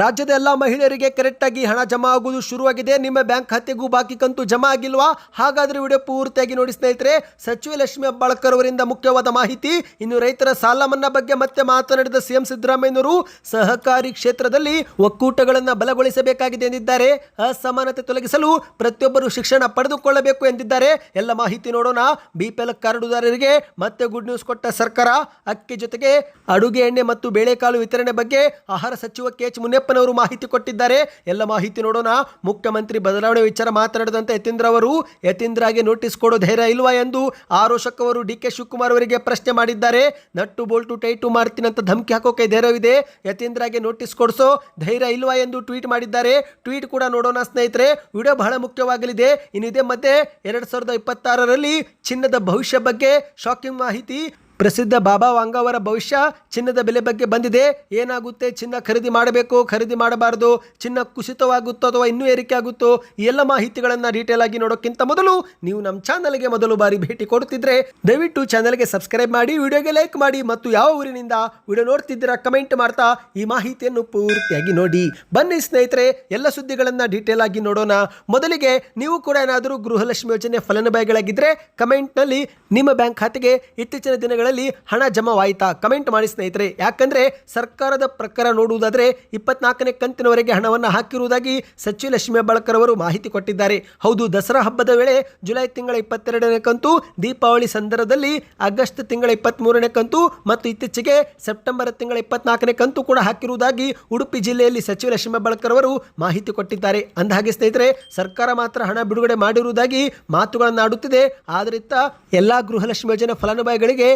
ರಾಜ್ಯದ ಎಲ್ಲ ಮಹಿಳೆಯರಿಗೆ ಕರೆಕ್ಟಾಗಿ ಹಣ ಜಮಾ ಆಗುವುದು ಶುರುವಾಗಿದೆ. ನಿಮ್ಮ ಬ್ಯಾಂಕ್ ಖಾತೆಗೂ ಬಾಕಿ ಕಂತು ಜಮಾ ಆಗಿಲ್ವಾ? ಹಾಗಾದ್ರೆ ವಿಡಿಯೋ ಪೂರ್ತಿಯಾಗಿ ನೋಡಿ ಸ್ನೇಹಿತರೆ. ಸಚಿವ ಲಕ್ಷ್ಮಿ ಅಬ್ಬಾಳ್ಕರ್ ಅವರಿಂದ ಮುಖ್ಯವಾದ ಮಾಹಿತಿ, ಇನ್ನು ರೈತರ ಸಾಲ ಮನ್ನಾ ಬಗ್ಗೆ ಮತ್ತೆ ಮಾತನಾಡಿದ ಸಿಎಂ ಸಿದ್ದರಾಮಯ್ಯನವರು, ಸಹಕಾರಿ ಕ್ಷೇತ್ರದಲ್ಲಿ ಒಕ್ಕೂಟಗಳನ್ನು ಬಲಗೊಳಿಸಬೇಕಾಗಿದೆ ಎಂದಿದ್ದಾರೆ. ಅಸಮಾನತೆ ತೊಲಗಿಸಲು ಪ್ರತಿಯೊಬ್ಬರು ಶಿಕ್ಷಣ ಪಡೆದುಕೊಳ್ಳಬೇಕು ಎಂದಿದ್ದಾರೆ. ಎಲ್ಲ ಮಾಹಿತಿ ನೋಡೋಣ. ಬಿಪಿಎಲ್ ಕಾರ್ಡುದಾರರಿಗೆ ಮತ್ತೆ ಗುಡ್ ನ್ಯೂಸ್ ಕೊಟ್ಟ ಸರ್ಕಾರ. ಅಕ್ಕಿ ಜೊತೆಗೆ ಅಡುಗೆ ಎಣ್ಣೆ ಮತ್ತು ಬೇಳೆಕಾಳು ವಿತರಣೆ ಬಗ್ಗೆ ಆಹಾರ ಸಚಿವ ಕೆ ಎಚ್ ಮುನಿಯಪ್ಪನವರು ಮಾಹಿತಿ ಕೊಟ್ಟಿದ್ದಾರೆ. ಎಲ್ಲ ಮಾಹಿತಿ ನೋಡೋಣ. ಮುಖ್ಯಮಂತ್ರಿ ಬದಲಾವಣೆ ವಿಚಾರ ಮಾತನಾಡಿದಂತೆ ಯತೀಂದ್ರ ಅವರು, ಯತೀಂದ್ರಗೆ ನೋಟಿಸ್ ಕೊಡೋ ಧೈರ್ಯ ಇಲ್ವಾ ಎಂದು ಆರೋಶಕ್ ಅವರು ಡಿ ಕೆ ಶಿವಕುಮಾರ್ ಅವರಿಗೆ ಪ್ರಶ್ನೆ ಮಾಡಿದ್ದಾರೆ. ನಟ್ಟು ಬೋಲ್ಟು ಟೈಟು ಮಾಡ್ತೀನಿ ಅಂತ ಧಮಕಿ ಹಾಕೋಕೆ ಧೈರ್ಯವಿದೆ. ಯತೀಂದ್ರಗೆ ನೋಟಿಸ್ ಕೊಡಿಸೋ ಧೈರ್ಯ ಇಲ್ವಾ ಎಂದು ಟ್ವೀಟ್ ಮಾಡಿದ್ದಾರೆ. ಟ್ವೀಟ್ ಕೂಡ ನೋಡೋಣ ಸ್ನೇಹಿತರೆ. ವಿಡಿಯೋ ಬಹಳ ಮುಖ್ಯವಾಗಲಿದೆ. ಇನ್ನಿದೆ ಮತ್ತೆ ಎರಡ್ ಸಾವಿರದ ಇಪ್ಪತ್ತಾರರಲ್ಲಿ ಚಿನ್ನದ ಭವಿಷ್ಯ ಬಗ್ಗೆ ಶಾಕಿಂಗ್ ಮಾಹಿತಿ. ಪ್ರಸಿದ್ಧ ಬಾಬಾ ವಾಂಗ ಅವರ ಭವಿಷ್ಯ ಚಿನ್ನದ ಬೆಲೆ ಬಗ್ಗೆ ಬಂದಿದೆ. ಏನಾಗುತ್ತೆ? ಚಿನ್ನ ಖರೀದಿ ಮಾಡಬೇಕು, ಖರೀದಿ ಮಾಡಬಾರದು, ಚಿನ್ನ ಕುಸಿತವಾಗುತ್ತೋ ಅಥವಾ ಇನ್ನೂ ಏರಿಕೆ ಆಗುತ್ತೋ ಎಲ್ಲ ಮಾಹಿತಿಗಳನ್ನು ಡೀಟೇಲ್ ಆಗಿ ನೋಡೋಕ್ಕಿಂತ ಮೊದಲು ನೀವು ನಮ್ಮ ಚಾನಲ್ಗೆ ಮೊದಲು ಬಾರಿ ಭೇಟಿ ಕೊಡುತ್ತಿದ್ದರೆ ದಯವಿಟ್ಟು ಚಾನಲ್ಗೆ ಸಬ್ಸ್ಕ್ರೈಬ್ ಮಾಡಿ, ವಿಡಿಯೋಗೆ ಲೈಕ್ ಮಾಡಿ ಮತ್ತು ಯಾವ ಊರಿನಿಂದ ವಿಡಿಯೋ ನೋಡ್ತಿದ್ದೀರಾ ಕಮೆಂಟ್ ಮಾಡ್ತಾ ಈ ಮಾಹಿತಿಯನ್ನು ಪೂರ್ತಿಯಾಗಿ ನೋಡಿ. ಬನ್ನಿ ಸ್ನೇಹಿತರೆ, ಎಲ್ಲ ಸುದ್ದಿಗಳನ್ನು ಡೀಟೇಲ್ ಆಗಿ ನೋಡೋಣ. ಮೊದಲಿಗೆ ನೀವು ಕೂಡ ಏನಾದರೂ ಗೃಹಲಕ್ಷ್ಮಿ ಯೋಜನೆ ಫಲಾನುಭವಿಗಳಾಗಿದ್ದರೆ ಕಮೆಂಟ್ನಲ್ಲಿ ನಿಮ್ಮ ಬ್ಯಾಂಕ್ ಖಾತೆಗೆ ಇತ್ತೀಚಿನ ದಿನಗಳಲ್ಲಿ ಹಣ ಜಮಾವಾಯಿತಾ? ಕಮೆಂಟ್ ಮಾಡಿ ಸ್ನೇಹಿತರೆ. ಯಾಕಂದ್ರೆ ಸರ್ಕಾರದ ಪ್ರಕಾರ ನೋಡುವುದಾದ್ರೆ ಇಪ್ಪತ್ನಾಲ್ಕನೇ ಕಂತಿನವರೆಗೆ ಹಣವನ್ನು ಹಾಕಿರುವುದಾಗಿ ಸಚಿವ ಲಕ್ಷ್ಮೀ ಹೆಬ್ಬಾಳ್ಕರ್ ಅವರು ಮಾಹಿತಿ ಕೊಟ್ಟಿದ್ದಾರೆ. ಹೌದು, ದಸರಾ ಹಬ್ಬದ ವೇಳೆ ಜುಲೈ ತಿಂಗಳ ಇಪ್ಪತ್ತೆರಡನೇ ಕಂತು, ದೀಪಾವಳಿ ಸಂದರ್ಭದಲ್ಲಿ ಆಗಸ್ಟ್ ತಿಂಗಳ ಇಪ್ಪತ್ತ್ಮೂರನೇ ಕಂತು ಮತ್ತು ಇತ್ತೀಚೆಗೆ ಸೆಪ್ಟೆಂಬರ್ ತಿಂಗಳ ಇಪ್ಪತ್ನಾಲ್ಕನೇ ಕಂತು ಕೂಡ ಹಾಕಿರುವುದಾಗಿ ಉಡುಪಿ ಜಿಲ್ಲೆಯಲ್ಲಿ ಸಚಿವ ಲಕ್ಷ್ಮೀ ಹೆಬ್ಬಾಳ್ಕರ್ ಅವರು ಮಾಹಿತಿ ಕೊಟ್ಟಿದ್ದಾರೆ. ಅಂದಹಾಗೆ ಸ್ನೇಹಿತರೆ, ಸರ್ಕಾರ ಮಾತ್ರ ಹಣ ಬಿಡುಗಡೆ ಮಾಡಿರುವುದಾಗಿ ಮಾತುಗಳನ್ನಾಡುತ್ತಿದೆ. ಆಡುತ್ತಿದೆ ಆದ್ರಿಂದ ಎಲ್ಲಾ ಗೃಹಲಕ್ಷ್ಮಿ ಯೋಜನೆ ಫಲಾನುಭವಿಗಳಿಗೆ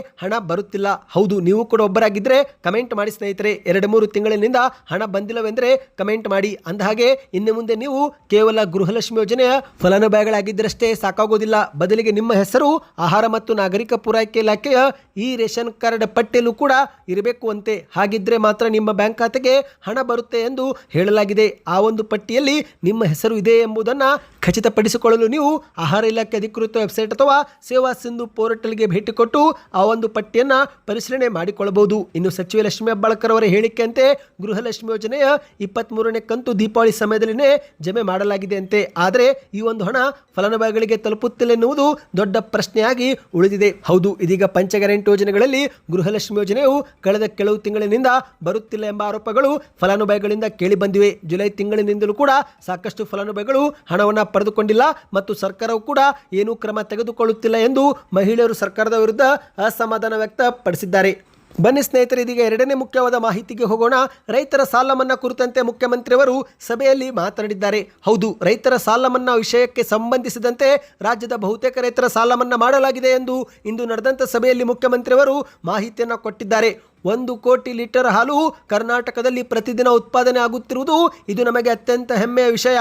ಬರುತ್ತಿಲ್ಲ. ಹೌದು, ನೀವು ಕೂಡ ಒಬ್ಬರಾಗಿದ್ದರೆ ಕಮೆಂಟ್ ಮಾಡಿ ಸ್ನೇಹಿತರೆ, ಎರಡು ಮೂರು ತಿಂಗಳಿನಿಂದ ಹಣ ಬಂದಿಲ್ಲವೆಂದರೆ ಕಮೆಂಟ್ ಮಾಡಿ. ಅಂದಹಾಗೆ, ಇನ್ನು ಮುಂದೆ ನೀವು ಕೇವಲ ಗೃಹಲಕ್ಷ್ಮಿ ಯೋಜನೆಯ ಫಲಾನುಭವಿಗಳಾಗಿದ್ದರಷ್ಟೇ ಸಾಕಾಗೋದಿಲ್ಲ. ಬದಲಿಗೆ ನಿಮ್ಮ ಹೆಸರು, ಆಹಾರ ಮತ್ತು ನಾಗರಿಕ ಪೂರೈಕೆ ಇಲಾಖೆಯ ಈ ರೇಷನ್ ಕಾರ್ಡ್ ಪಟ್ಟಿಯಲ್ಲೂ ಕೂಡ ಇರಬೇಕು ಅಂತೆ. ಹಾಗಿದ್ರೆ ಮಾತ್ರ ನಿಮ್ಮ ಬ್ಯಾಂಕ್ ಖಾತೆಗೆ ಹಣ ಬರುತ್ತೆ ಎಂದು ಹೇಳಲಾಗಿದೆ. ಆ ಒಂದು ಪಟ್ಟಿಯಲ್ಲಿ ನಿಮ್ಮ ಹೆಸರು ಇದೆ ಎಂಬುದನ್ನು ಖಚಿತಪಡಿಸಿಕೊಳ್ಳಲು ನೀವು ಆಹಾರ ಇಲಾಖೆ ಅಧಿಕೃತ ವೆಬ್ಸೈಟ್ ಅಥವಾ ಸೇವಾ ಸಿಂಧು ಪೋರ್ಟಲ್ಗೆ ಭೇಟಿ ಕೊಟ್ಟು ಆ ಒಂದು ಪಟ್ಟಿಯನ್ನು ಪರಿಶೀಲನೆ ಮಾಡಿಕೊಳ್ಳಬಹುದು. ಇನ್ನು ಸಚಿವ ಲಕ್ಷ್ಮೀ ಹೆಬ್ಬಾಳ್ಕರ್ ಅವರ ಹೇಳಿಕೆಯಂತೆ ಗೃಹಲಕ್ಷ್ಮಿ ಯೋಜನೆಯ ಇಪ್ಪತ್ತ್ಮೂರನೇ ಕಂತು ದೀಪಾವಳಿ ಸಮಯದಲ್ಲಿನೇ ಜಮೆ ಮಾಡಲಾಗಿದೆ ಅಂತೆ ಆದರೆ ಈ ಒಂದು ಹಣ ಫಲಾನುಭವಿಗಳಿಗೆ ತಲುಪುತ್ತಿಲ್ಲ ಎನ್ನುವುದು ದೊಡ್ಡ ಪ್ರಶ್ನೆಯಾಗಿ ಉಳಿದಿದೆ. ಹೌದು, ಇದೀಗ ಪಂಚ ಗ್ಯಾರಂಟಿ ಯೋಜನೆಗಳಲ್ಲಿ ಗೃಹಲಕ್ಷ್ಮಿ ಯೋಜನೆಯು ಕಳೆದ ಕೆಲವು ತಿಂಗಳಿನಿಂದ ಬರುತ್ತಿಲ್ಲ ಎಂಬ ಆರೋಪಗಳು ಫಲಾನುಭವಿಗಳಿಂದ ಕೇಳಿ ಬಂದಿವೆ. ಜುಲೈ ತಿಂಗಳಿನಿಂದಲೂ ಕೂಡ ಸಾಕಷ್ಟು ಫಲಾನುಭವಿಗಳು ಹಣವನ್ನು ಪಡೆದುಕೊಂಡಿಲ್ಲ ಮತ್ತು ಸರ್ಕಾರವು ಕೂಡ ಏನೂ ಕ್ರಮ ತೆಗೆದುಕೊಳ್ಳುತ್ತಿಲ್ಲ ಎಂದು ಮಹಿಳೆಯರು ಸರ್ಕಾರದ ವಿರುದ್ಧ ಅಸಮಾಧಾನ ವ್ಯಕ್ತಪಡಿಸಿದ್ದಾರೆ. ಬನ್ನಿ ಸ್ನೇಹಿತರೆ, ಇದೀಗ ಎರಡನೇ ಮುಖ್ಯವಾದ ಮಾಹಿತಿಗೆ ಹೋಗೋಣ. ರೈತರ ಸಾಲ ಮನ್ನಾ ಕುರಿತಂತೆ ಮುಖ್ಯಮಂತ್ರಿಯವರು ಸಭೆಯಲ್ಲಿ ಮಾತನಾಡಿದ್ದಾರೆ. ಹೌದು, ರೈತರ ಸಾಲ ಮನ್ನಾ ವಿಷಯಕ್ಕೆ ಸಂಬಂಧಿಸಿದಂತೆ ರಾಜ್ಯದ ಬಹುತೇಕ ರೈತರ ಸಾಲ ಮನ್ನಾ ಮಾಡಲಾಗಿದೆ ಎಂದು ಇಂದು ನಡೆದಂಥ ಸಭೆಯಲ್ಲಿ ಮುಖ್ಯಮಂತ್ರಿಯವರು ಮಾಹಿತಿಯನ್ನು ಕೊಟ್ಟಿದ್ದಾರೆ. ಒಂದು ಕೋಟಿ ಲೀಟರ್ ಹಾಲು ಕರ್ನಾಟಕದಲ್ಲಿ ಪ್ರತಿದಿನ ಉತ್ಪಾದನೆ ಆಗುತ್ತಿರುವುದು ಇದು ನಮಗೆ ಅತ್ಯಂತ ಹೆಮ್ಮೆಯ ವಿಷಯ.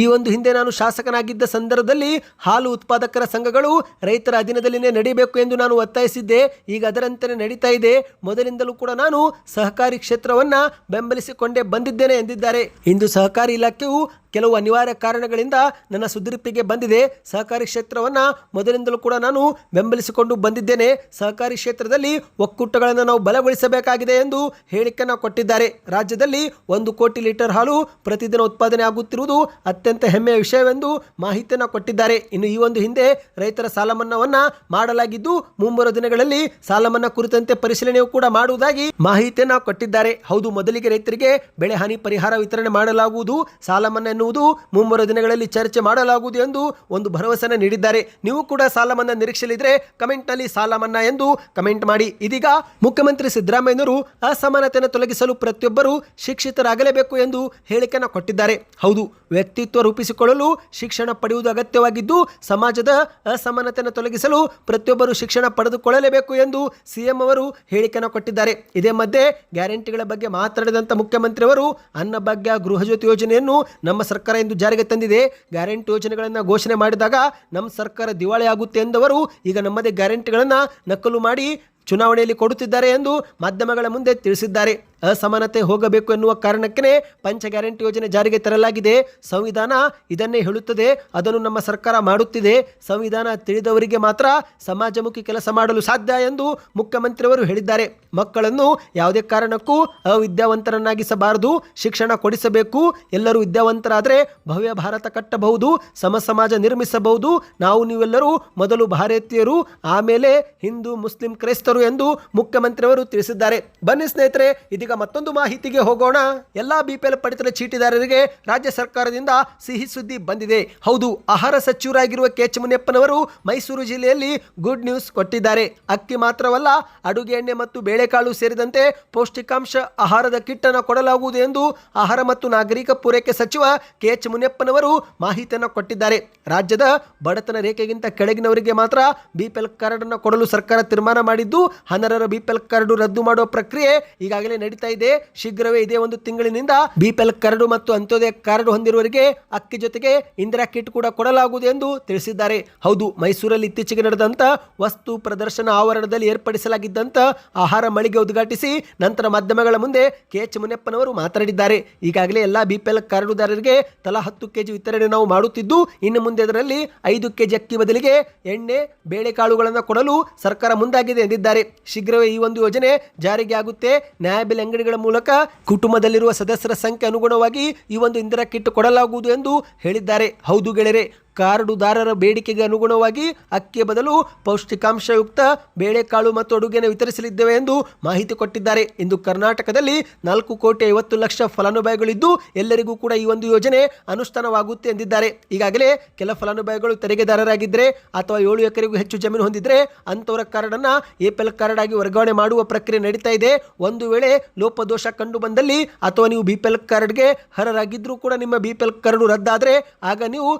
ಈ ಒಂದು ಹಿಂದೆ ನಾನು ಶಾಸಕನಾಗಿದ್ದ ಸಂದರ್ಭದಲ್ಲಿ ಹಾಲು ಉತ್ಪಾದಕರ ಸಂಘಗಳು ರೈತರ ಅಧೀನದಲ್ಲಿನೇ ನಡೀಬೇಕು ಎಂದು ನಾನು ಒತ್ತಾಯಿಸಿದ್ದೆ. ಈಗ ಅದರಂತೆ ನಡೀತಾ ಇದೆ. ಮೊದಲಿಂದಲೂ ಕೂಡ ನಾನು ಸಹಕಾರಿ ಕ್ಷೇತ್ರವನ್ನು ಬೆಂಬಲಿಸಿಕೊಂಡೇ ಬಂದಿದ್ದೇನೆ ಎಂದಿದ್ದಾರೆ. ಇಂದು ಸಹಕಾರಿ ಇಲಾಖೆಯು ಕೆಲವು ಅನಿವಾರ್ಯ ಕಾರಣಗಳಿಂದ ನನ್ನ ಸುದೀರ್ಪಿಗೆ ಬಂದಿದೆ. ಸಹಕಾರಿ ಕ್ಷೇತ್ರವನ್ನು ಮೊದಲಿಂದಲೂ ಕೂಡ ನಾನು ಬೆಂಬಲಿಸಿಕೊಂಡು ಬಂದಿದ್ದೇನೆ. ಸಹಕಾರಿ ಕ್ಷೇತ್ರದಲ್ಲಿ ಒಕ್ಕೂಟಗಳನ್ನು ನಾವು ಬಲಗೊಳಿಸಬೇಕಾಗಿದೆ ಎಂದು ಹೇಳಿಕೆಯನ್ನು ಕೊಟ್ಟಿದ್ದಾರೆ. ರಾಜ್ಯದಲ್ಲಿ ಒಂದು ಕೋಟಿ ಲೀಟರ್ ಹಾಲು ಪ್ರತಿದಿನ ಉತ್ಪಾದನೆ ಆಗುತ್ತಿರುವುದು ಅತ್ಯಂತ ಹೆಮ್ಮೆಯ ವಿಷಯವೆಂದು ಮಾಹಿತಿಯನ್ನು ಕೊಟ್ಟಿದ್ದಾರೆ. ಇನ್ನು ಈ ಒಂದು ಹಿಂದೆ ರೈತರ ಸಾಲ ಮನ್ನಾವನ್ನ ಮಾಡಲಾಗಿದ್ದು, ಮುಂಬರುವ ದಿನಗಳಲ್ಲಿ ಸಾಲ ಮನ್ನಾ ಕುರಿತಂತೆ ಪರಿಶೀಲನೆಯೂ ಕೂಡ ಮಾಡುವುದಾಗಿ ಮಾಹಿತಿಯನ್ನು ಕೊಟ್ಟಿದ್ದಾರೆ. ಹೌದು, ಮೊದಲಿಗೆ ರೈತರಿಗೆ ಬೆಳೆ ಹಾನಿ ಪರಿಹಾರ ವಿತರಣೆ ಮಾಡಲಾಗುವುದು. ಸಾಲ ಮನ್ನಾ ಎನ್ನುವುದು ಮುಂಬರುವ ದಿನಗಳಲ್ಲಿ ಚರ್ಚೆ ಮಾಡಲಾಗುವುದು ಎಂದು ಒಂದು ಭರವಸೆಯನ್ನು ನೀಡಿದ್ದಾರೆ. ನೀವು ಕೂಡ ಸಾಲ ಮನ್ನಾ ನಿರೀಕ್ಷೆಯಲ್ಲಿದ್ದರೆ ಕಮೆಂಟ್ನಲ್ಲಿ ಸಾಲ ಮನ್ನಾ ಎಂದು ಕಮೆಂಟ್ ಮಾಡಿ. ಇದೀಗ ಮುಖ್ಯಮಂತ್ರಿ ಸಿದ್ದರಾಮಯ್ಯನವರು ಅಸಮಾನತೆಯನ್ನು ತೊಲಗಿಸಲು ಪ್ರತಿಯೊಬ್ಬರು ಶಿಕ್ಷಿತರಾಗಲೇಬೇಕು ಎಂದು ಹೇಳಿಕೆಯನ್ನು ಕೊಟ್ಟಿದ್ದಾರೆ. ಹೌದು, ವ್ಯಕ್ತಿತ್ವ ರೂಪಿಸಿಕೊಳ್ಳಲು ಶಿಕ್ಷಣ ಪಡೆಯುವುದು ಅಗತ್ಯವಾಗಿದ್ದು, ಸಮಾಜದ ಅಸಮಾನತೆಯನ್ನು ತೊಲಗಿಸಲು ಪ್ರತಿಯೊಬ್ಬರು ಶಿಕ್ಷಣ ಪಡೆದುಕೊಳ್ಳಲೇಬೇಕು ಎಂದು ಸಿಎಂ ಅವರು ಹೇಳಿಕೆಯನ್ನು ಕೊಟ್ಟಿದ್ದಾರೆ. ಇದೇ ಮಧ್ಯೆ ಗ್ಯಾರಂಟಿಗಳ ಬಗ್ಗೆ ಮಾತನಾಡಿದಂಥ ಮುಖ್ಯಮಂತ್ರಿಯವರು ಅನ್ನಭಾಗ್ಯ ಗೃಹಜ್ಯೋತಿ ಯೋಜನೆಯನ್ನು ನಮ್ಮ ಸರ್ಕಾರ ಇಂದು ಜಾರಿಗೆ ತಂದಿದೆ. ಗ್ಯಾರಂಟಿ ಯೋಜನೆಗಳನ್ನು ಘೋಷಣೆ ಮಾಡಿದಾಗ ನಮ್ಮ ಸರ್ಕಾರ ದಿವಾಳಿ ಆಗುತ್ತೆ ಎಂದವರು ಈಗ ನಮ್ಮದೇ ಗ್ಯಾರಂಟಿಗಳನ್ನು ನಕಲು ಮಾಡಿ ಚುನಾವಣೆಯಲ್ಲಿ ಕೊಡುತ್ತಿದ್ದಾರೆ ಎಂದು ಮಾಧ್ಯಮಗಳ ಮುಂದೆ ತಿಳಿಸಿದ್ದಾರೆ. ಅಸಮಾನತೆ ಹೋಗಬೇಕು ಎನ್ನುವ ಕಾರಣಕ್ಕೆ ಪಂಚ ಗ್ಯಾರಂಟಿ ಯೋಜನೆ ಜಾರಿಗೆ ತರಲಾಗಿದೆ. ಸಂವಿಧಾನ ಇದನ್ನೇ ಹೇಳುತ್ತದೆ, ಅದನ್ನು ನಮ್ಮ ಸರ್ಕಾರ ಮಾಡುತ್ತಿದೆ. ಸಂವಿಧಾನ ತಿಳಿದವರಿಗೆ ಮಾತ್ರ ಸಮಾಜಮುಖಿ ಕೆಲಸ ಮಾಡಲು ಸಾಧ್ಯ ಎಂದು ಮುಖ್ಯಮಂತ್ರಿಯವರು ಹೇಳಿದ್ದಾರೆ. ಮಕ್ಕಳನ್ನು ಯಾವುದೇ ಕಾರಣಕ್ಕೂ ಅವಿದ್ಯಾವಂತರನ್ನಾಗಿಸಬಾರದು, ಶಿಕ್ಷಣ ಕೊಡಿಸಬೇಕು. ಎಲ್ಲರೂ ವಿದ್ಯಾವಂತರಾದರೆ ಭವ್ಯ ಭಾರತ ಕಟ್ಟಬಹುದು ಸಮ ಸಮಾಜ ನಿರ್ಮಿಸಬಹುದು. ನಾವು ನೀವೆಲ್ಲರೂ ಮೊದಲು ಭಾರತೀಯರು, ಆಮೇಲೆ ಹಿಂದೂ, ಮುಸ್ಲಿಂ ಕ್ರೈಸ್ತರು ಎಂದು ಮುಖ್ಯಮಂತ್ರಿಯವರು ತಿಳಿಸಿದ್ದಾರೆ. ಬನ್ನಿ ಸ್ನೇಹಿತರೆ, ಇದೀಗ ಮತ್ತೊಂದು ಮಾಹಿತಿಗೆ ಹೋಗೋಣ. ಎಲ್ಲಾ ಬಿಪಿಎಲ್ ಪಡಿತರ ಚೀಟಿದಾರರಿಗೆ ರಾಜ್ಯ ಸರ್ಕಾರದಿಂದ ಸಿಹಿ ಸುದ್ದಿ ಬಂದಿದೆ. ಹೌದು, ಆಹಾರ ಸಚಿವರಾಗಿರುವ ಕೆ ಮುನಿಯಪ್ಪನವರು ಮೈಸೂರು ಜಿಲ್ಲೆಯಲ್ಲಿ ಗುಡ್ ನ್ಯೂಸ್ ಕೊಟ್ಟಿದ್ದಾರೆ. ಅಕ್ಕಿ ಮಾತ್ರವಲ್ಲ, ಅಡುಗೆ ಎಣ್ಣೆ ಮತ್ತು ಬೇಳೆಕಾಳು ಸೇರಿದಂತೆ ಪೌಷ್ಟಿಕಾಂಶ ಆಹಾರದ ಕಿಟ್ ಅನ್ನು ಕೊಡಲಾಗುವುದು ಎಂದು ಆಹಾರ ಮತ್ತು ನಾಗರಿಕ ಪೂರೈಕೆ ಸಚಿವ ಕೆ ಎಚ್ ಮುನಿಯಪ್ಪನವರು ಮಾಹಿತಿಯನ್ನು ಕೊಟ್ಟಿದ್ದಾರೆ. ರಾಜ್ಯದ ಬಡತನ ರೇಖೆಗಿಂತ ಕೆಳಗಿನವರಿಗೆ ಮಾತ್ರ ಬಿಪಿಎಲ್ ಕಾರ್ಡ್ ಅನ್ನು ಕೊಡಲು ಸರ್ಕಾರ ತೀರ್ಮಾನ ಮಾಡಿದ್ದು ಹನರರ ಬಿಪಿಎಲ್ ಕಾರ್ಡ್ ರದ್ದು ಮಾಡುವ ಪ್ರಕ್ರಿಯೆ ಈಗಾಗಲೇ ನಡೀತಾ ಇದೆ. ಶೀಘ್ರವೇ ಇದೇ ಒಂದು ತಿಂಗಳಿನಿಂದ ಬಿಪಿಎಲ್ ಕರಡು ಮತ್ತು ಅಂತ್ಯೋದಯ ಕಾರ್ಡ್ ಹೊಂದಿರುವವರಿಗೆ ಅಕ್ಕಿ ಜೊತೆಗೆ ಇಂದಿರಾ ಕಿಟ್ ಕೂಡ ಕೊಡಲಾಗುವುದು ಎಂದು ತಿಳಿಸಿದ್ದಾರೆ. ಹೌದು, ಮೈಸೂರಲ್ಲಿ ಇತ್ತೀಚೆಗೆ ನಡೆದಂತ ವಸ್ತು ಪ್ರದರ್ಶನ ಆವರಣದಲ್ಲಿ ಏರ್ಪಡಿಸಲಾಗಿದ್ದಂತ ಆಹಾರ ಮಳಿಗೆ ಉದ್ಘಾಟಿಸಿ ನಂತರ ಮಾಧ್ಯಮಗಳ ಮುಂದೆ ಕೆ ಎಚ್ ಮುನಿಯಪ್ಪನವರು ಮಾತನಾಡಿದ್ದಾರೆ. ಈಗಾಗಲೇ ಎಲ್ಲಾ ಬಿಪಿಎಲ್ ಕಾರ್ಡುದಾರರಿಗೆ ತಲಾ ಹತ್ತು ಕೆಜಿ ವಿತರಣೆ ನಾವು ಮಾಡುತ್ತಿದ್ದು, ಇನ್ನು ಮುಂದೆ ಅದರಲ್ಲಿ ಐದು ಕೆಜಿ ಅಕ್ಕಿ ಬದಲಿಗೆ ಎಣ್ಣೆ, ಬೇಳೆಕಾಳುಗಳನ್ನು ಕೊಡಲು ಸರ್ಕಾರ ಮುಂದಾಗಿದೆ ಎಂದಿದ್ದಾರೆ. ಶೀಘ್ರವೇ ಈ ಒಂದು ಯೋಜನೆ ಜಾರಿಗೆ ಆಗುತ್ತೆ. ನ್ಯಾಯಬೆಲೆ ಅಂಗಡಿಗಳ ಮೂಲಕ ಕುಟುಂಬದಲ್ಲಿರುವ ಸದಸ್ಯರ ಸಂಖ್ಯೆ ಅನುಗುಣವಾಗಿ ಈ ಒಂದು ಇಂದಿರಾ ಕಿಟ್ ಕೊಡಲಾಗುವುದು ಎಂದು ಹೇಳಿದ್ದಾರೆ. ಹೌದು ಗೆಳೆಯರೆ ಕಾರ್ಡುದಾರರ ಬೇಡಿಕೆಗೆ ಅನುಗುಣವಾಗಿ ಅಕ್ಕಿಯ ಬದಲು ಪೌಷ್ಟಿಕಾಂಶಯುಕ್ತ ಬೇಳೆಕಾಳು ಮತ್ತು ಅಡುಗೆಯನ್ನು ವಿತರಿಸಲಿದ್ದೇವೆ ಎಂದು ಮಾಹಿತಿ ಕೊಟ್ಟಿದ್ದಾರೆ. ಇಂದು ಕರ್ನಾಟಕದಲ್ಲಿ ನಾಲ್ಕು ಕೋಟಿ ಐವತ್ತು ಲಕ್ಷ ಫಲಾನುಭವಿಗಳಿದ್ದು ಎಲ್ಲರಿಗೂ ಕೂಡ ಈ ಒಂದು ಯೋಜನೆ ಅನುಷ್ಠಾನವಾಗುತ್ತೆ ಎಂದಿದ್ದಾರೆ. ಈಗಾಗಲೇ ಕೆಲ ಫಲಾನುಭವಿಗಳು ತೆರಿಗೆದಾರರಾಗಿದ್ದರೆ ಅಥವಾ ಏಳು ಎಕರೆಗೂ ಹೆಚ್ಚು ಜಮೀನು ಹೊಂದಿದ್ರೆ ಅಂಥವರ ಕಾರ್ಡನ್ನು ಎಪಿಎಲ್ ಕಾರ್ಡ್ ಆಗಿ ವರ್ಗಾವಣೆ ಮಾಡುವ ಪ್ರಕ್ರಿಯೆ ನಡೀತಾ ಇದೆ. ಒಂದು ವೇಳೆ ಲೋಪದೋಷ ಕಂಡು ಬಂದಲ್ಲಿ ಅಥವಾ ನೀವು ಬಿಪಿಎಲ್ ಕಾರ್ಡ್ಗೆ ಹರರಾಗಿದ್ರೂ ಕೂಡ ನಿಮ್ಮ ಬಿಪಿಎಲ್ ಕಾರ್ಡ್ ರದ್ದಾದರೆ ಆಗ ನೀವು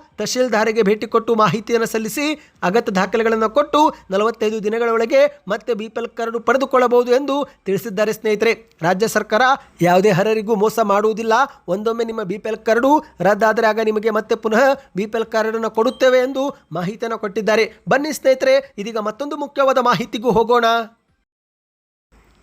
ತಹಶೀಲ್ದಾರಿಗೆ ಭೇಟಿ ಕೊಟ್ಟು ಮಾಹಿತಿಯನ್ನು ಸಲ್ಲಿಸಿ ಅಗತ್ಯ ದಾಖಲೆಗಳನ್ನು ಕೊಟ್ಟು ನಲವತ್ತೈದು ದಿನಗಳ ಒಳಗೆ ಮತ್ತೆ ಬಿಪಿಎಲ್ ಕಾರ್ಡ್ ಪಡೆದುಕೊಳ್ಳಬಹುದು ಎಂದು ತಿಳಿಸಿದ್ದಾರೆ ಸ್ನೇಹಿತರೆ. ರಾಜ್ಯ ಸರ್ಕಾರ ಯಾವುದೇ ಅರ್ಹರಿಗೂ ಮೋಸ ಮಾಡುವುದಿಲ್ಲ. ಒಂದೊಮ್ಮೆ ನಿಮ್ಮ ಬಿಪಿಎಲ್ ಕಾರ್ಡು ರದ್ದಾದರೆ ಆಗ ನಿಮಗೆ ಮತ್ತೆ ಪುನಃ ಬಿಪಿಎಲ್ ಕಾರ್ಡ್ ಅನ್ನು ಕೊಡುತ್ತೇವೆ ಎಂದು ಮಾಹಿತಿಯನ್ನು ಕೊಟ್ಟಿದ್ದಾರೆ. ಬನ್ನಿ ಸ್ನೇಹಿತರೆ, ಇದೀಗ ಮತ್ತೊಂದು ಮುಖ್ಯವಾದ ಮಾಹಿತಿಗೂ ಹೋಗೋಣ.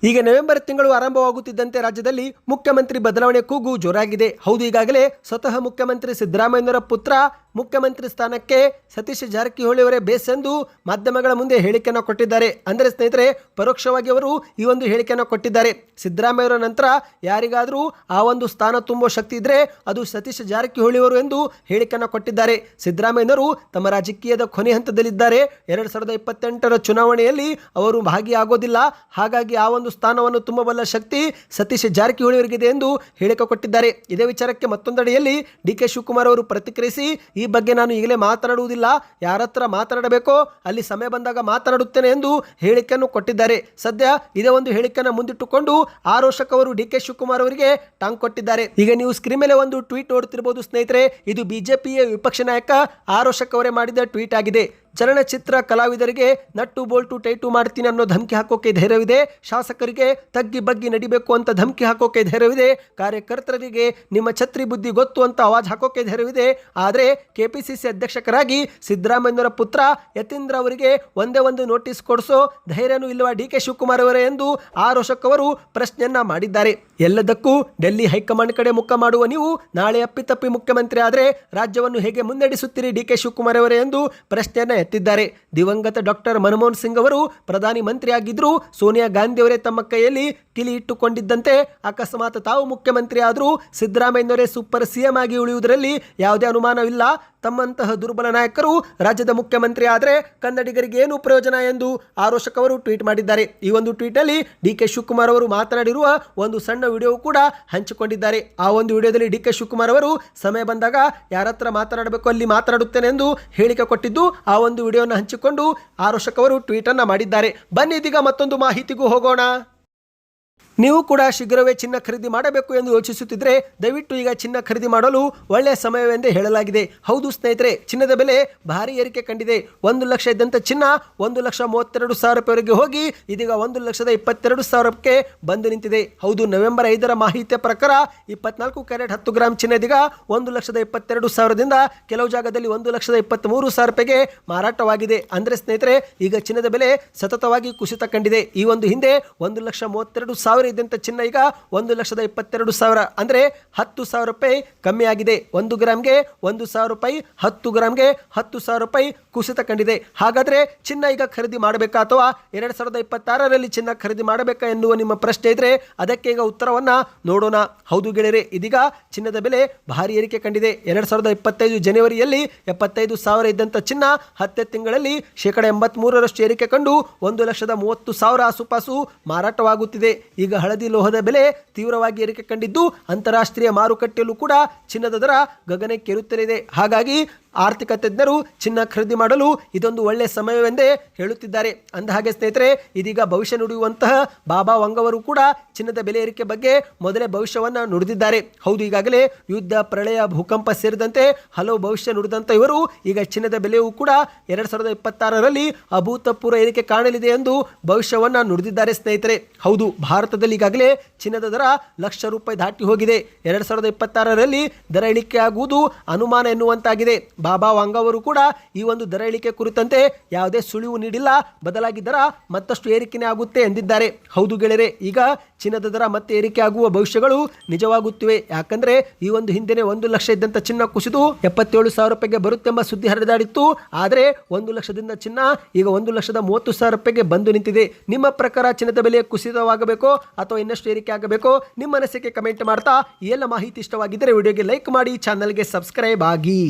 ಈಗ ನವೆಂಬರ್ ತಿಂಗಳು ಆರಂಭವಾಗುತ್ತಿದ್ದಂತೆ ರಾಜ್ಯದಲ್ಲಿ ಮುಖ್ಯಮಂತ್ರಿ ಬದಲಾವಣೆ ಕೂಗು ಜೋರಾಗಿದೆ. ಹೌದು, ಈಗಾಗಲೇ ಸ್ವತಃ ಮುಖ್ಯಮಂತ್ರಿ ಸಿದ್ದರಾಮಯ್ಯನವರ ಪುತ್ರ ಮುಖ್ಯಮಂತ್ರಿ ಸ್ಥಾನಕ್ಕೆ ಸತೀಶ್ ಜಾರಕಿಹೊಳಿ ಅವರೇ ಬೇಸೆಂದು ಮಾಧ್ಯಮಗಳ ಮುಂದೆ ಹೇಳಿಕೆಯನ್ನು ಕೊಟ್ಟಿದ್ದಾರೆ. ಅಂದರೆ ಸ್ನೇಹಿತರೆ, ಪರೋಕ್ಷವಾಗಿ ಅವರು ಈ ಒಂದು ಹೇಳಿಕೆಯನ್ನು ಕೊಟ್ಟಿದ್ದಾರೆ. ಸಿದ್ದರಾಮಯ್ಯವರ ನಂತರ ಯಾರಿಗಾದರೂ ಆ ಒಂದು ಸ್ಥಾನ ತುಂಬೋ ಶಕ್ತಿ ಇದ್ದರೆ ಅದು ಸತೀಶ್ ಜಾರಕಿಹೊಳಿ ಅವರು ಎಂದು ಹೇಳಿಕೆಯನ್ನು ಕೊಟ್ಟಿದ್ದಾರೆ. ಸಿದ್ದರಾಮಯ್ಯನವರು ತಮ್ಮ ರಾಜಕೀಯದ ಕೊನೆ ಹಂತದಲ್ಲಿದ್ದಾರೆ. ಎರಡು ಸಾವಿರದ ಇಪ್ಪತ್ತೆಂಟರ ಚುನಾವಣೆಯಲ್ಲಿ ಅವರು ಭಾಗಿಯಾಗೋದಿಲ್ಲ. ಹಾಗಾಗಿ ಆ ಒಂದು ಸ್ಥಾನವನ್ನು ತುಂಬಬಲ್ಲ ಶಕ್ತಿ ಸತೀಶ್ ಜಾರಕಿಹೊಳಿ ಅವರಿಗಿದೆ ಎಂದು ಹೇಳಿಕೆ ಕೊಟ್ಟಿದ್ದಾರೆ. ಇದೇ ವಿಚಾರಕ್ಕೆ ಮತ್ತೊಂದೆಡೆಯಲ್ಲಿ ಡಿ ಕೆ ಶಿವಕುಮಾರ್ ಅವರು ಪ್ರತಿಕ್ರಿಯಿಸಿ ಬಗ್ಗೆ ನಾನು ಈಗಲೇ ಮಾತನಾಡುವುದಿಲ್ಲ. ಯಾರ ಹತ್ರ ಮಾತನಾಡಬೇಕೋ ಅಲ್ಲಿ ಸಮಯ ಬಂದಾಗ ಮಾತನಾಡುತ್ತೇನೆ ಎಂದು ಹೇಳಿಕೆಯನ್ನು ಕೊಟ್ಟಿದ್ದಾರೆ. ಸದ್ಯ ಇದೇ ಒಂದು ಹೇಳಿಕೆಯನ್ನು ಮುಂದಿಟ್ಟುಕೊಂಡು ಆರೋಷಕ್ ಅವರು ಡಿ ಕೆ ಶಿವಕುಮಾರ್ ಅವರಿಗೆ ಟಾಂಗ್ ಕೊಟ್ಟಿದ್ದಾರೆ. ಈಗ ನೀವು ಸ್ಕ್ರೀನ್ ಮೇಲೆ ಒಂದು ಟ್ವೀಟ್ ನೋಡುತ್ತಿರಬಹುದು ಸ್ನೇಹಿತರೆ. ಇದು ಬಿಜೆಪಿಯ ವಿಪಕ್ಷ ನಾಯಕ ಆರೋಷಕ್ ಅವರೇ ಮಾಡಿದ ಟ್ವೀಟ್ ಆಗಿದೆ. ಚಲನಚಿತ್ರ ಕಲಾವಿದರಿಗೆ ನಟ್ಟು ಬೋಲ್ಟು ಟೈಟು ಮಾಡ್ತೀನಿ ಅನ್ನೋ ಧಮಕಿ ಹಾಕೋಕೆ ಧೈರ್ಯವಿದೆ. ಶಾಸಕರಿಗೆ ತಗ್ಗಿ ಬಗ್ಗಿ ನಡಿಬೇಕು ಅಂತ ಧಮಕಿ ಹಾಕೋಕೆ ಧೈರ್ಯವಿದೆ. ಕಾರ್ಯಕರ್ತರಿಗೆ ನಿಮ್ಮ ಛತ್ರಿ ಬುದ್ಧಿ ಗೊತ್ತು ಅಂತ ಆವಾಜ್ ಹಾಕೋಕೆ ಧೈರ್ಯವಿದೆ. ಆದರೆ ಕೆಪಿಸಿಸಿ ಅಧ್ಯಕ್ಷಕರಾಗಿ ಸಿದ್ದರಾಮಯ್ಯನವರ ಪುತ್ರ ಯತೀಂದ್ರ ಅವರಿಗೆ ಒಂದೇ ಒಂದು ನೋಟಿಸ್ ಕೊಡಿಸೋ ಧೈರ್ಯನೂ ಇಲ್ಲವಾ ಡಿ ಕೆ ಶಿವಕುಮಾರ್ ಅವರೇ ಎಂದು ಆರೋಷಕ್ ಅವರು ಪ್ರಶ್ನೆಯನ್ನ ಮಾಡಿದ್ದಾರೆ. ಎಲ್ಲದಕ್ಕೂ ಡೆಲ್ಲಿ ಹೈಕಮಾಂಡ್ ಕಡೆ ಮುಖ ಮಾಡುವ ನೀವು ನಾಳೆ ಅಪ್ಪಿತಪ್ಪಿ ಮುಖ್ಯಮಂತ್ರಿ ಆದರೆ ರಾಜ್ಯವನ್ನು ಹೇಗೆ ಮುನ್ನಡೆಸುತ್ತೀರಿ ಡಿ ಕೆ ಶಿವಕುಮಾರ್ ಅವರೇ ಎಂದು ಪ್ರಶ್ನೆಯನ್ನ ಎತ್ತಿದ್ದಾರೆ. ದಿವಂಗತ ಡಾಕ್ಟರ್ ಮನಮೋಹನ್ ಸಿಂಗ್ ಅವರು ಪ್ರಧಾನಿ ಮಂತ್ರಿಯಾಗಿದ್ದರೂ ಸೋನಿಯಾ ಗಾಂಧಿಯವರೇ ತಮ್ಮ ಕೈಯಲ್ಲಿ ಕಿಲಿ ಇಟ್ಟುಕೊಂಡಿದ್ದಂತೆ. ಅಕಸ್ಮಾತ್ ತಾವು ಮುಖ್ಯಮಂತ್ರಿ ಆದರೂ ಸಿದ್ದರಾಮಯ್ಯನವರೇ ಸೂಪರ್ ಸಿಎಂ ಆಗಿ ಉಳಿಯುವುದರಲ್ಲಿ ಯಾವುದೇ ಅನುಮಾನವಿಲ್ಲ. ತಮ್ಮಂತಹ ದುರ್ಬಲ ನಾಯಕರು ರಾಜ್ಯದ ಮುಖ್ಯಮಂತ್ರಿ ಆದರೆ ಕನ್ನಡಿಗರಿಗೆ ಏನು ಪ್ರಯೋಜನ ಎಂದು ಆರೋಷಕ್ ಅವರು ಟ್ವೀಟ್ ಮಾಡಿದ್ದಾರೆ. ಈ ಒಂದು ಟ್ವೀಟಲ್ಲಿ ಡಿ ಕೆ ಶಿವಕುಮಾರ್ ಅವರು ಮಾತನಾಡಿರುವ ಒಂದು ಸಣ್ಣ ವಿಡಿಯೋ ಕೂಡ ಹಂಚಿಕೊಂಡಿದ್ದಾರೆ. ಆ ಒಂದು ವಿಡಿಯೋದಲ್ಲಿ ಡಿ ಕೆ ಶಿವಕುಮಾರ್ ಅವರು ಸಮಯ ಬಂದಾಗ ಯಾರ ಹತ್ರ ಮಾತನಾಡಬೇಕು ಅಲ್ಲಿ ಮಾತನಾಡುತ್ತೇನೆ ಎಂದು ಹೇಳಿಕೆ ಕೊಟ್ಟಿದ್ದು ಆ ಒಂದು ವಿಡಿಯೋನ ಹಂಚಿಕೊಂಡು ಆರೋಷಕ್ ಅವರು ಟ್ವೀಟ್ ಅನ್ನ ಮಾಡಿದ್ದಾರೆ. ಬನ್ನಿ ಇದೀಗ ಮತ್ತೊಂದು ಮಾಹಿತಿಗೂ ಹೋಗೋಣ. ನೀವು ಕೂಡ ಶೀಘ್ರವೇ ಚಿನ್ನ ಖರೀದಿ ಮಾಡಬೇಕು ಎಂದು ಯೋಚಿಸುತ್ತಿದ್ದರೆ ದಯವಿಟ್ಟು ಈಗ ಚಿನ್ನ ಖರೀದಿ ಮಾಡಲು ಒಳ್ಳೆಯ ಸಮಯವೆಂದೇ ಹೇಳಲಾಗಿದೆ. ಹೌದು ಸ್ನೇಹಿತರೆ, ಚಿನ್ನದ ಬೆಲೆ ಭಾರಿ ಏರಿಕೆ ಕಂಡಿದೆ. ಒಂದು ಲಕ್ಷ ಇದ್ದಂಥ ಚಿನ್ನ ಒಂದು ಲಕ್ಷ ಮೂವತ್ತೆರಡು ಸಾವಿರ ರೂಪಾಯಿವರೆಗೆ ಹೋಗಿ ಇದೀಗ ಒಂದು ಲಕ್ಷದ ಇಪ್ಪತ್ತೆರಡು ಸಾವಿರಕ್ಕೆ ಬಂದು ನಿಂತಿದೆ. ಹೌದು, ನವೆಂಬರ್ ಐದರ ಮಾಹಿತಿಯ ಪ್ರಕಾರ ಇಪ್ಪತ್ನಾಲ್ಕು ಕ್ಯಾರೆಟ್ ಹತ್ತು ಗ್ರಾಮ್ ಚಿನ್ನ ಇದೀಗ ಒಂದು ಲಕ್ಷದ ಇಪ್ಪತ್ತೆರಡು ಸಾವಿರದಿಂದ ಕೆಲವು ಜಾಗದಲ್ಲಿ ಒಂದು ಲಕ್ಷದ ಇಪ್ಪತ್ತ್ಮೂರು ಸಾವಿರ ರೂಪಾಯಿಗೆ ಮಾರಾಟವಾಗಿದೆ. ಅಂದರೆ ಸ್ನೇಹಿತರೆ, ಈಗ ಚಿನ್ನದ ಬೆಲೆ ಸತತವಾಗಿ ಕುಸಿತ ಕಂಡಿದೆ. ಈ ಒಂದು ಹಿಂದೆ ಒಂದು ಲಕ್ಷ ಮೂವತ್ತೆರಡು ಸಾವಿರ ಇದ್ದಂಥ ಚಿನ್ನ ಈಗ ಒಂದು ಲಕ್ಷದ ಇಪ್ಪತ್ತೆರಡು ಸಾವಿರ. ಅಂದರೆ ಹತ್ತು ಸಾವಿರ ರೂಪಾಯಿ ಕಮ್ಮಿ ಆಗಿದೆ. ಒಂದು ಗ್ರಾಮ್ಗೆ ಒಂದು ಸಾವಿರ ರೂಪಾಯಿ, ಹತ್ತು ಗ್ರಾಮ್ಗೆ ಹತ್ತು ಸಾವಿರ ರೂಪಾಯಿ ಕುಸಿತ ಕಂಡಿದೆ. ಹಾಗಾದರೆ ಚಿನ್ನ ಈಗ ಖರೀದಿ ಮಾಡಬೇಕಾ ಅಥವಾ ಎರಡು ಸಾವಿರದ ಇಪ್ಪತ್ತಾರರಲ್ಲಿ ಚಿನ್ನ ಖರೀದಿ ಮಾಡಬೇಕಾ ಎನ್ನುವ ನಿಮ್ಮ ಪ್ರಶ್ನೆ ಇದ್ರೆ ಅದಕ್ಕೆ ಈಗ ಉತ್ತರವನ್ನು ನೋಡೋಣ. ಹೌದು ಗೆಳೆಯರೆ, ಇದೀಗ ಚಿನ್ನದ ಬೆಲೆ ಭಾರಿ ಏರಿಕೆ ಕಂಡಿದೆ. ಎರಡು ಸಾವಿರದ ಇಪ್ಪತ್ತೈದು ಜನವರಿಯಲ್ಲಿ ಎಪ್ಪತ್ತೈದು ಸಾವಿರ ಇದ್ದಂಥ ಚಿನ್ನ ಹತ್ತೇ ತಿಂಗಳಲ್ಲಿ ಶೇಕಡ ಎಂಬತ್ಮೂರರಷ್ಟು ಏರಿಕೆ ಕಂಡು ಒಂದು ಲಕ್ಷದ ಮೂವತ್ತು ಸಾವಿರ ಆಸುಪಾಸು ಮಾರಾಟವಾಗುತ್ತಿದೆ. ಈಗ ಹಳದಿ ಲೋಹದ ಬೆಲೆ ತೀವ್ರವಾಗಿ ಏರಿಕೆ ಕಂಡಿದ್ದು ಅಂತಾರಾಷ್ಟ್ರೀಯ ಮಾರುಕಟ್ಟೆಯಲ್ಲೂ ಕೂಡ ಚಿನ್ನದ ದರ ಗಗನಕ್ಕೇರುತ್ತಲಿದೆ ಹಾಗಾಗಿ ಆರ್ಥಿಕ ತಜ್ಞರು ಚಿನ್ನ ಖರೀದಿ ಮಾಡಲು ಇದೊಂದು ಒಳ್ಳೆಯ ಸಮಯವೆಂದೇ ಹೇಳುತ್ತಿದ್ದಾರೆ. ಅಂದ ಹಾಗೆ ಸ್ನೇಹಿತರೆ, ಇದೀಗ ಭವಿಷ್ಯ ನುಡಿಯುವಂತಹ ಬಾಬಾ ವಂಗವರು ಕೂಡ ಚಿನ್ನದ ಬೆಲೆ ಏರಿಕೆ ಬಗ್ಗೆ ಮೊದಲೇ ಭವಿಷ್ಯವನ್ನು ನುಡಿದಿದ್ದಾರೆ. ಹೌದು, ಈಗಾಗಲೇ ಯುದ್ಧ, ಪ್ರಳಯ, ಭೂಕಂಪ ಸೇರಿದಂತೆ ಹಲವು ಭವಿಷ್ಯ ನುಡಿದಂಥ ಇವರು ಈಗ ಚಿನ್ನದ ಬೆಲೆಯೂ ಕೂಡ ಎರಡು ಸಾವಿರದ ಇಪ್ಪತ್ತಾರರಲ್ಲಿ ಅಭೂತಪೂರ್ವ ಏರಿಕೆ ಕಾಣಲಿದೆ ಎಂದು ಭವಿಷ್ಯವನ್ನು ನುಡಿದಿದ್ದಾರೆ ಸ್ನೇಹಿತರೆ. ಹೌದು, ಭಾರತದಲ್ಲಿ ಈಗಾಗಲೇ ಚಿನ್ನದ ದರ ಲಕ್ಷ ರೂಪಾಯಿ ದಾಟಿ ಹೋಗಿದೆ. ಎರಡು ಸಾವಿರದ ಇಪ್ಪತ್ತಾರರಲ್ಲಿ ದರ ಇಳಿಕೆ ಆಗುವುದು ಅನುಮಾನ ಎನ್ನುವಂತಾಗಿದೆ. ಬಾಬಾ ವಾಂಗ್ ಅವರು ಕೂಡ ಈ ಒಂದು ದರ ಇಳಿಕೆ ಕುರಿತಂತೆ ಯಾವುದೇ ಸುಳಿವು ನೀಡಿಲ್ಲ. ಬದಲಾಗಿ ದರ ಮತ್ತಷ್ಟು ಏರಿಕೆನೇ ಆಗುತ್ತೆ ಎಂದಿದ್ದಾರೆ. ಹೌದು ಗೆಳೆಯರೆ, ಈಗ ಚಿನ್ನದ ದರ ಮತ್ತೆ ಏರಿಕೆ ಆಗುವ ಭವಿಷ್ಯಗಳು ನಿಜವಾಗುತ್ತಿವೆ. ಯಾಕಂದ್ರೆ ಈ ಒಂದು ಹಿಂದೆನೆ ಒಂದು ಲಕ್ಷ ಇದ್ದಂಥ ಚಿನ್ನ ಕುಸಿದು ಎಪ್ಪತ್ತೇಳು ಸಾವಿರ ರೂಪಾಯಿಗೆ ಬರುತ್ತೆಂಬ ಸುದ್ದಿ ಹರಿದಾಡಿತ್ತು. ಆದರೆ ಒಂದು ಲಕ್ಷದಿಂದ ಚಿನ್ನ ಈಗ ಒಂದು ಲಕ್ಷದ ಮೂವತ್ತು ಸಾವಿರ ರೂಪಾಯಿಗೆ ಬಂದು ನಿಂತಿದೆ. ನಿಮ್ಮ ಪ್ರಕಾರ ಚಿನ್ನದ ಬೆಲೆ ಕುಸಿತವಾಗಬೇಕೋ ಅಥವಾ ಇನ್ನಷ್ಟು ಏರಿಕೆ ಆಗಬೇಕೋ ನಿಮ್ಮ ಅನಿಸಿಕೆ ಕಮೆಂಟ್ ಮಾಡ್ತಾ ಎಲ್ಲ ಮಾಹಿತಿ ಇಷ್ಟವಾಗಿದ್ದರೆ ವಿಡಿಯೋಗೆ ಲೈಕ್ ಮಾಡಿ, ಚಾನಲ್ಗೆ ಸಬ್ಸ್ಕ್ರೈಬ್ ಆಗಿ.